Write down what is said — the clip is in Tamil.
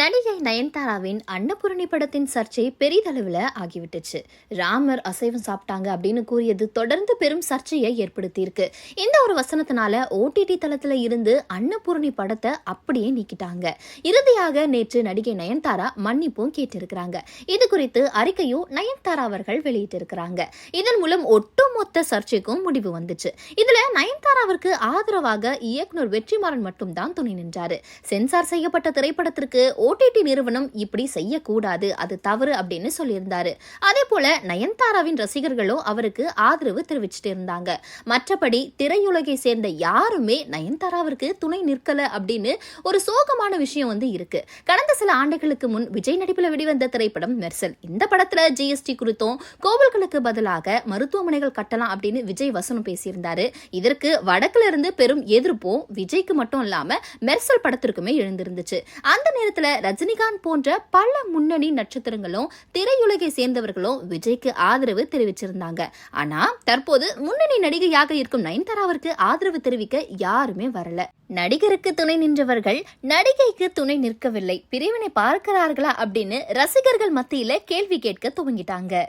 நடிகை நயன்தாராவின் அன்னபூரணி படத்தின் சர்ச்சை பெரிதளவில் ஆகிவிட்டுச்சு. ராமர் அசைவம் சாப்பிட்டாங்க அப்படின்னு கூறியது தொடர்ந்து பெரும் சர்ச்சையை ஏற்படுத்தியிருக்கு. இந்த ஒரு வசனத்தினால ஓடிடி தளத்தில் இருந்து அன்னபூரணி படத்தை அப்படியே நீக்கிட்டாங்க. இறுதியாக நேற்று நடிகை நயன்தாரா மன்னிப்பும் கேட்டிருக்கிறாங்க. இது குறித்து அறிக்கையும் நயன்தாரா அவர்கள் வெளியிட்டிருக்கிறாங்க. இதன் மூலம் ஒட்டுமொத்த சர்ச்சைக்கும் முடிவு வந்துச்சு. இதுல நயன்தாராவிற்கு ஆதரவாக இயக்குனர் வெற்றிமாறன் மட்டும்தான் துணை நின்றாரு. சென்சார் செய்யப்பட்ட திரைப்படத்திற்கு ஓடிடி நிறுவனம் இப்படி செய்யக்கூடாது அது தவறு அப்படின்னு சொல்லியிருந்தாரு. அதே போல நயன்தாராவின் ரசிகர்களும் அவருக்கு ஆதரவு தெரிவிச்சிட்டு இருந்தாங்க. மற்றபடி திரையுலகை சேர்ந்த யாருமே நயன்தாராவிற்கு துணை நிற்கல அப்படின்னு ஒரு சோகமான விஷயம் வந்து இருக்கு. கடந்த சில ஆண்டுகளுக்கு முன் விஜய் நடிப்பில் வெளிவந்த திரைப்படம் மெர்சல். இந்த படத்துல ஜிஎஸ்டி குறித்தும் கோவில்களுக்கு பதிலாக மருத்துவமனைகள் கட்டலாம் அப்படின்னு விஜய் வசனம் பேசியிருந்தாரு. இதற்கு வடக்குல இருந்து பெரும் எதிர்ப்பும் விஜய்க்கு மட்டும் இல்லாம மெர்சல் படத்திற்குமே எழுந்திருந்துச்சு. அந்த நேரத்துல ரஜினிகாந்த் போன்ற பல முன்னணி நட்சத்திரங்களும் திரையுலகை சேர்ந்தவர்களும் விஜய்க்கு ஆதரவு தெரிவிச்சிருந்தாங்க. ஆனா தற்போது முன்னணி நடிகையாக இருக்கும் நயன்தாராவிற்கு ஆதரவு தெரிவிக்க யாருமே வரல. நடிகருக்கு துணை நின்றவர்கள் நடிகைக்கு துணை நிற்கவில்லை. பிரிவினை பார்க்கிறார்களா அப்படின்னு ரசிகர்கள் மத்தியில கேள்வி கேட்க துவங்கிட்டாங்க.